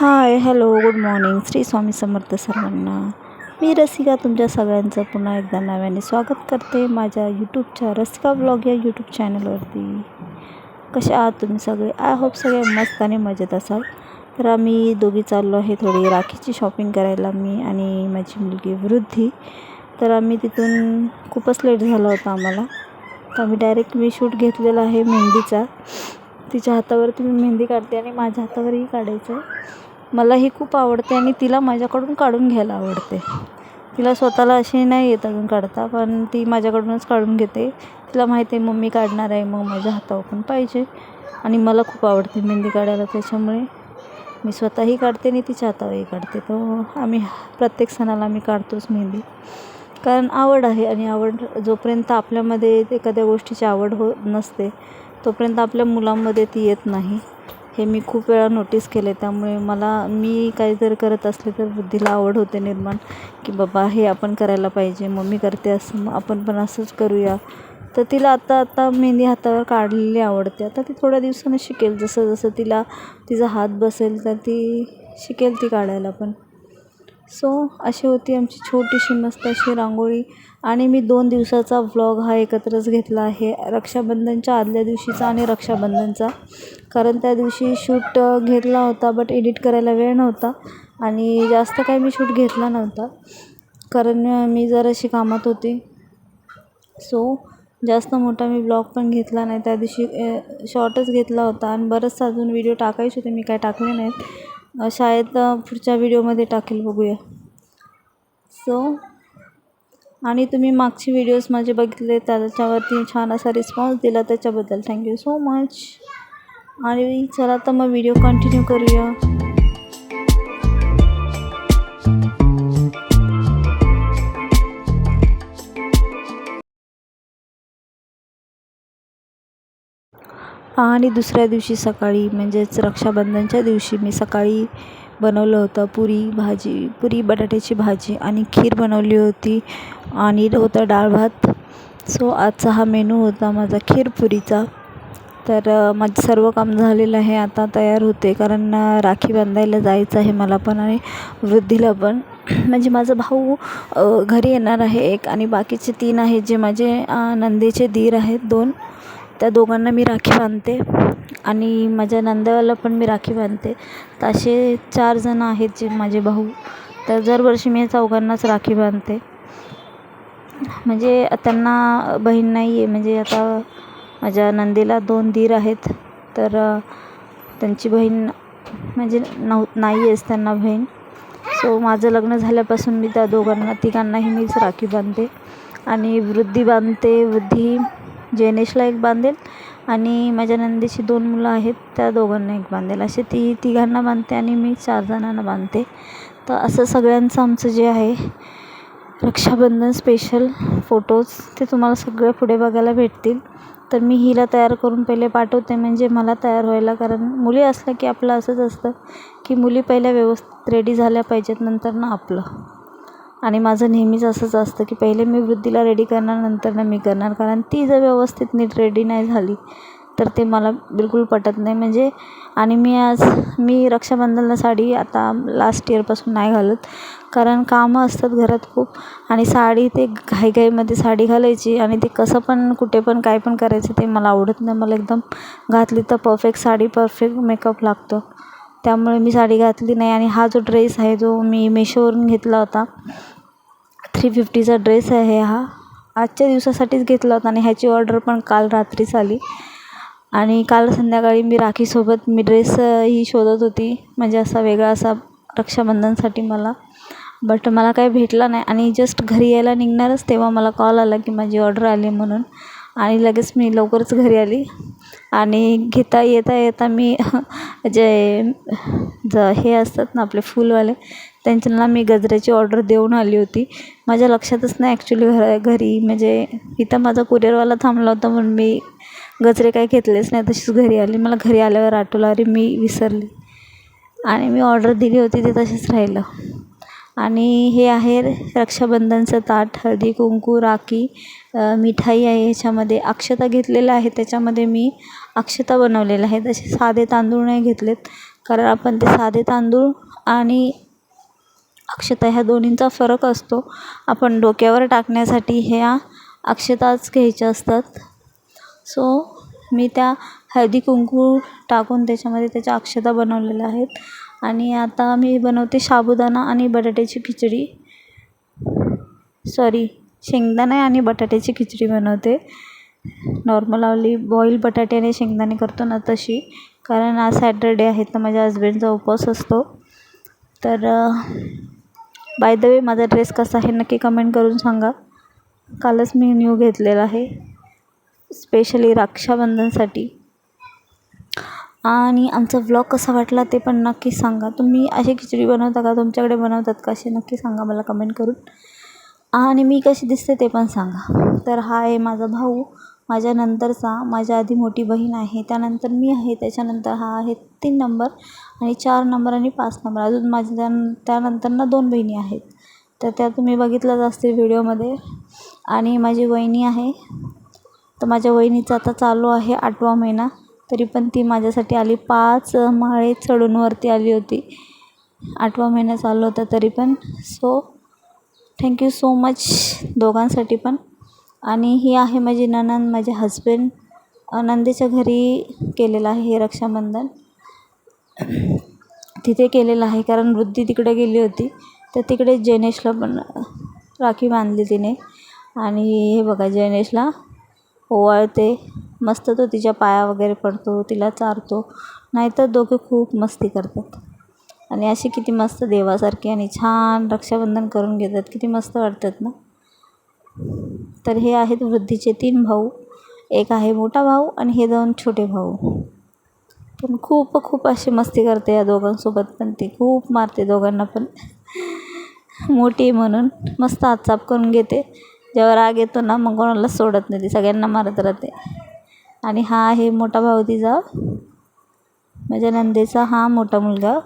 Hi hello good morning. Shri Swami Samarth सर्वांना. मी रसिका तुमच्या सगळ्यांचं पुन्हा एकदा नव्याने स्वागत करते माझ्या यूट्यूबच्या रसिका ब्लॉग या यूट्यूब चॅनलवरती. कसे आहात तुम्ही सगळे? आय होप सगळे मस्त आणि मजेत असाल. तर आम्ही दोघी चाललो आहे थोडी राखीची शॉपिंग करायला मी आणि माझी मुलगी वृद्धी. तर आम्ही तिथून खूपच लेट झाला होता आम्हाला. तर आम्ही डायरेक्ट मी शूट घेतलेला आहे मेहंदीचा. तिच्या हातावरती मी मेहंदी काढते आणि माझ्या हातावरही काढायचं आहे. मला ही खूप आवडते आणि तिला माझ्याकडून काढून घ्यायला आवडते. तिला स्वतःला अशी नाही येत अजून काढता पण ती माझ्याकडूनच काढून घेते. तिला माहिती आहे मम्मी काढणार आहे मग माझ्या हातावर पण पाहिजे. आणि मला खूप आवडते मेहंदी काढायला त्याच्यामुळे. मी स्वतःही काढते आणि तिच्या हातावरही काढते. तर आम्ही प्रत्येक सणाला आम्ही काढतोच मेहंदी. कारण आवड आहे आणि आवड जोपर्यंत आपल्यामध्ये एखाद्या गोष्टीची आवड हो नसते तोपर्यंत आपल्या मुलांमध्ये ती येत नाही. हे मी खूप वेळा नोटीस केले त्यामुळे मला मी काही जर करत असले तर बुद्धीला आवड होते निर्माण की बाबा हे आपण करायला पाहिजे मम्मी करते असं मग आपण पण असंच करूया. तर तिला आता आता मेहंदी हातावर काढलेली आवडते. आता ती थोड्या दिवसानं शिकेल. जसं जसं तिला तिचा हात बसेल तर ती शिकेल ती काढायला पण. सो अशी होती आमची छोटीशी मस्त अशी रांगोळी. आणि मी दोन दिवसाचा व्लॉग हा एकत्रच घेतला आहे. रक्षाबंधनच्या आदल्या दिवशीचा आणि रक्षाबंधनचा. कारण त्या दिवशी शूट घेतला होता बट एडिट करायला वेळ नव्हता. आणि जास्त काही मी शूट घेतला नव्हता. कारण मी जराशी कामात होती. सो जास्त मोठा मी ब्लॉग पण घेतला नाही. त्या दिवशी शॉर्टच घेतला होता. आणि बरंचसा अजून व्हिडिओ टाकायचे होते. मी काय टाकले नाहीत. शाळेत पुढच्या व्हिडिओमध्ये टाकेल बघूया. सो आणि तुम्ही मागचे व्हिडिओज माझे बघितले त्याच्यावरती छान असा रिस्पॉन्स दिला त्याच्याबद्दल. थँक्यू सो मच आणि चला तर मग व्हिडिओ कंटिन्यू करूया. आणि दुसऱ्या दिवशी सकाळी म्हणजेच रक्षाबंधनच्या दिवशी मी सकाळी बनवलं होतं पुरी भाजी पुरी बटाट्याची भाजी आणि खीर बनवली होती आणि होतं डाळ भात. सो आजचा हा मेनू होता माझा खीर पुरीचा. तर माझं सर्व काम झालेलं आहे आता तयार होते कारण राखी बांधायला जायचं आहे मला पण आणि वृद्धीला पण. म्हणजे माझा भाऊ घरी येणार आहे एक आणि बाकीचे तीन आहेत जे माझे नंदेचे दीर आहेत दोन. त्या दोघांना मी राखी बांधते आणि माझ्या नंदेवाला पण मी राखी बांधते. तर असे चार जण आहेत जे माझे भाऊ. तर दरवर्षी मी चौघांनाच राखी बांधते. म्हणजे त्यांना बहीण नाही आहे म्हणजे आता माझ्या नंदेला दोन दीर आहेत. तर त्यांची बहीण म्हणजे नव नाही आहेच त्यांना बहीण. सो माझं लग्न झाल्यापासून मी त्या दोघांना तिघांनाही मीच राखी बांधते. आणि वृद्धी बांधते. वृद्धी जेनेशला एक बांधेल आणि माझ्या नंदेची दोन मुलं आहेत त्या दोघांना एक बांधेल. असे ती तिघांना बांधते आणि मी चार जणांना बांधते. तर असं सगळ्यांचं आमचं जे आहे रक्षाबंधन स्पेशल फोटोज ते तुम्हाला सगळे पुढे बघायला भेटतील. तर मी हिला तयार करून पहिले पाठवते म्हणजे मला तयार व्हायला कारण मुली असल्या की आपलं असंच असतं की मुली पहिल्या व्यवस्थित रेडी झाल्या पाहिजेत नंतर ना आपलं. आणि माझं नेहमीच असंच असतं की पहिले मी वृद्धीला रेडी करणार नंतर ना मी करणार. कारण ती जर व्यवस्थित नीट रेडी नाही झाली तर ते मला बिलकुल पटत नाही. म्हणजे आणि मी आज मी रक्षाबंधनला साडी आता लास्ट इयरपासून नाही घालत. कारण कामं असतात घरात खूप. आणि साडी ते घाईघाईमध्ये साडी घालायची आणि ते कसं पण कुठे पण काय पण करायचं ते मला आवडत नाही. मला एकदम घातली तर परफेक्ट साडी परफेक्ट मेकअप लागतो. त्यामुळे मी साडी घातली नाही. आणि हा जो ड्रेस आहे जो मी मेशोवरून घेतला होता थ्री फिफ्टीचा ड्रेस आहे हा. आजच्या दिवसासाठीच घेतला होता आणि ह्याची ऑर्डर पण काल रात्रीच आली. आणि काल संध्याकाळी मी राखीसोबत मी ड्रेस ही शोधत होती. म्हणजे असा वेगळा असा रक्षाबंधनसाठी मला. बट मला काही भेटला नाही. आणि जस्ट घरी यायला निघणारच तेव्हा मला कॉल आला की माझी ऑर्डर आली म्हणून. आणि लगेच मी लवकरच घरी आली. आणि घेता येता येता मी जे ज हे असतात ना आपले फुलवाले त्यांच्याला मी गजऱ्याची ऑर्डर देऊन आली होती. माझ्या लक्षातच नाही ॲक्च्युली घर घरी म्हणजे इथं माझा कुरिअरवाला थांबला होता म्हणून मी गजरे काही घेतलेच नाही. तशीच घरी आली. मला घरी आल्यावर आठवलं अरे मी विसरली. आणि मी ऑर्डर दिली होती ते तसेच राहिलं. आणि हे आहे रक्षाबंधनचं ताट हळदी कुंकू राखी मिठाई आहे ह्याच्यामध्ये. अक्षता घेतलेल्या आहे त्याच्यामध्ये मी अक्षता बनवलेल्या आहेत. असे साधे तांदूळ नाही घेतलेत कारण आपण ते साधे तांदूळ आणि अक्षता ह्या दोन्हींचा फरक असतो. आपण डोक्यावर टाकण्यासाठी ह्या अक्षताच घ्यायच्या असतात. सो मी त्या हळदी कुंकू टाकून त्याच्यामध्ये त्याच्या अक्षता बनवलेल्या आहेत. आणि आता मी बनवते साबुदाणा आणि बटाट्याची खिचडी. सॉरी शेंगदाणे आणि बटाट्याची खिचडी बनवते. नॉर्मल आपली बॉईल बटाटे आणि शेंगदाणे करतो ना तशी. कारण आज सॅटरडे आहे तर माझ्या हजबंडचा उपवास असतो. तर बाय द वे माझा ड्रेस कसा आहे नक्की कमेंट करून सांगा. कालच मी न्यू घेतलेला आहे. स्पेशली रक्षाबंधनसाठी. आणि आमचा व्लॉग कसा वाटला ते पण नक्की सांगा. तुम्ही अशी खिचडी बनवता का? तुमच्याकडे बनवतात का? असे नक्की सांगा मला कमेंट करून. आणि मी कशी दिसते ते पण सांगा. तर हा आहे माझा भाऊ. माझ्या नंतरचा माझ्या आधी मोठी बहीण आहे. त्यानंतर मी आहे. त्याच्यानंतर हा आहे तीन नंबर आणि चार नंबर आणि पाच नंबर अजून माझ्या त्यानंतर ना दोन बहिणी आहेत. तर त्या तुम्ही बघितलंच असतील व्हिडिओमध्ये. आणि माझी वहिनी आहे. तर माझ्या वहिनीचा आता चालू आहे आठवा महिना. तरी पण ती माझ्यासाठी आली. पाच माळे चढून वरती आली होती. आठवा महिना चालू होता तरी पण. सो थँक्यू सो मच दोघांसाठी पण. आणि ही आहे माझी नणंद माझे हजबंड नंदेच्या घरी केलेलं आहे हे रक्षाबंधन. तिथे केलेलं आहे कारण वृद्धी तिकडे गेली होती. तर तिकडे जैनेशला पण राखी बांधली तिने. आणि हे बघा जैनेशला ओवाळते. मस्त तो तिच्या पाया वगैरे पडतो तिला चारतो. नाहीतर दोघे खूप मस्ती करतात. आणि अशी किती मस्त देवासारखी आणि छान रक्षाबंधन करून घेतात. किती मस्त वाटतात ना? तर हे आहेत वृद्धीचे तीन भाऊ. एक आहे मोठा भाऊ आणि हे दोन छोटे भाऊ. पण खूप खूप अशी मस्ती करते या दोघांसोबत पण ती. खूप मारते दोघांना पण. मोठी म्हणून. मस्त आचाप करून घेते. जेव्हा राग येतो ना मग कोणाला सोडत नाही ती. सगळ्यांना मारत राहते. आणि हा आहे मोठा भाऊ तिचा माझ्या नंदेचा हा मोठा मुलगा.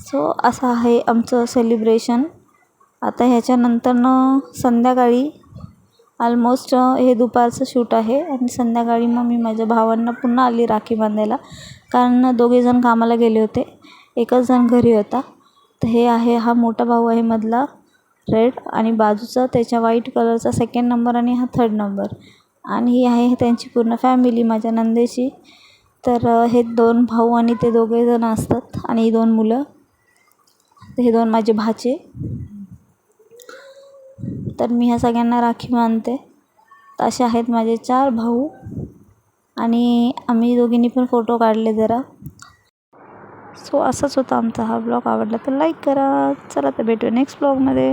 सो असं आहे आमचं सेलिब्रेशन आता ह्याच्यानंतरनं संध्याकाळी ऑलमोस्ट हे दुपारचं शूट आहे. आणि संध्याकाळी मग मी माझ्या भावांना पुन्हा आली राखी बांधायला. कारण दोघेजण कामाला गेले होते. एकच जण घरी होता. तर हे आहे हा मोठा भाऊ आहे मधला. रेड आणि बाजूचा त्याच्या व्हाईट कलरचा सेकंड नंबर आणि हा थर्ड नंबर आणि ही आहे त्यांची पूर्ण फॅमिली माझ्या नंदेची. तर हे दोन भाऊ आणि ते दोघेजण असतात आणि ही दोन मुलं. हे दोन माझे भाचे. तर मी ह्या सगळ्यांना राखी बांधते. तर असे आहेत माझे चार भाऊ आणि आम्ही दोघींनी पण फोटो काढले जरा. सो असाच होता आमचा हा ब्लॉग आवडला तर लाईक करा. चला तर भेटू नेक्स्ट ब्लॉगमध्ये